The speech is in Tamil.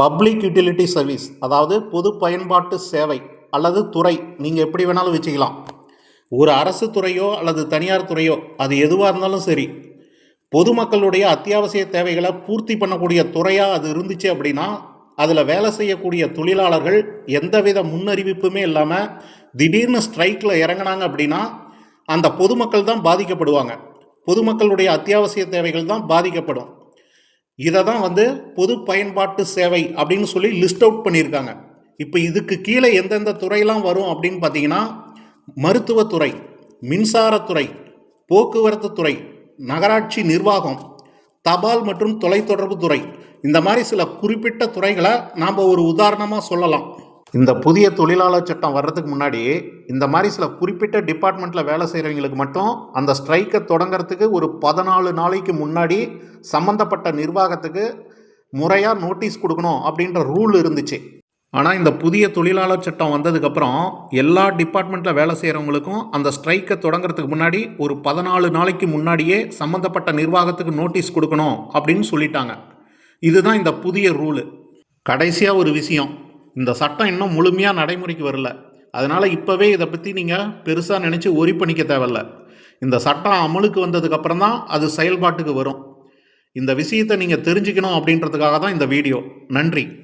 பப்ளிக் யூட்டிலிட்டி சர்வீஸ் அதாவது பொது பயன்பாட்டு சேவை அல்லது துறை நீங்கள் எப்படி வேணாலும் வச்சுக்கலாம். ஒரு அரசு துறையோ அல்லது தனியார் துறையோ அது எதுவாக இருந்தாலும் சரி பொதுமக்களுடைய அத்தியாவசிய தேவைகளை பூர்த்தி பண்ணக்கூடிய துறையாக அது இருந்துச்சு அப்படின்னா அதில் வேலை செய்யக்கூடிய தொழிலாளர்கள் எந்தவித முன்னறிவிப்புமே இல்லாமல் திடீர்னு ஸ்ட்ரைக்கில் இறங்குனாங்க அப்படின்னா அந்த பொதுமக்கள் தான் பாதிக்கப்படுவாங்க. பொதுமக்களுடைய அத்தியாவசிய தேவைகள் தான் பாதிக்கப்படும். இதை தான் வந்து பொது பயன்பாட்டு சேவை அப்படின்னு சொல்லி லிஸ்ட் அவுட் பண்ணியிருக்காங்க. இப்போ இதுக்கு கீழே எந்தெந்த துறையெல்லாம் வரும் அப்படின்னு பார்த்தீங்கன்னா மருத்துவத்துறை மின்சாரத்துறை போக்குவரத்து துறை நகராட்சி நிர்வாகம் தபால் மற்றும் தொலைத்தொடர்பு துறை. இந்த மாதிரி சில குறிப்பிட்ட துறைகளை நாம் ஒரு உதாரணமாக சொல்லலாம். இந்த புதிய தொழிலாளர் சட்டம் வர்றதுக்கு முன்னாடி இந்த மாதிரி சில குறிப்பிட்ட டிபார்ட்மெண்ட்டில் வேலை செய்கிறவங்களுக்கு மட்டும் அந்த ஸ்ட்ரைக்கை தொடங்கிறதுக்கு ஒரு பதினாலு நாளைக்கு முன்னாடி சம்மந்தப்பட்ட நிர்வாகத்துக்கு முறையாக நோட்டீஸ் கொடுக்கணும் அப்படின்ற ரூல் இருந்துச்சு. ஆனால் இந்த புதிய தொழிலாளர் சட்டம் வந்ததுக்கப்புறம் எல்லா டிபார்ட்மெண்ட்டில் வேலை செய்கிறவங்களுக்கும் அந்த ஸ்ட்ரைக்கை தொடங்குறதுக்கு முன்னாடி ஒரு பதினாலு நாளைக்கு முன்னாடியே சம்மந்தப்பட்ட நிர்வாகத்துக்கு நோட்டீஸ் கொடுக்கணும் அப்படின்னு சொல்லிட்டாங்க. இதுதான் இந்த புதிய ரூலு கடைசியாக ஒரு விஷயம். இந்த சட்டம் இன்னும் முழுமையாக நடைமுறைக்கு வரல. அதனால் இப்போவே இதை பற்றி நீங்கள் பெருசாக நினச்சி ஒரி பண்ணிக்க தேவையில்ல. இந்த சட்டம் அமலுக்கு வந்ததுக்கப்புறம் தான் அது செயல்பாட்டுக்கு வரும். இந்த விஷயத்தை நீங்கள் தெரிஞ்சுக்கணும் அப்படின்றதுக்காக தான் இந்த வீடியோ. நன்றி.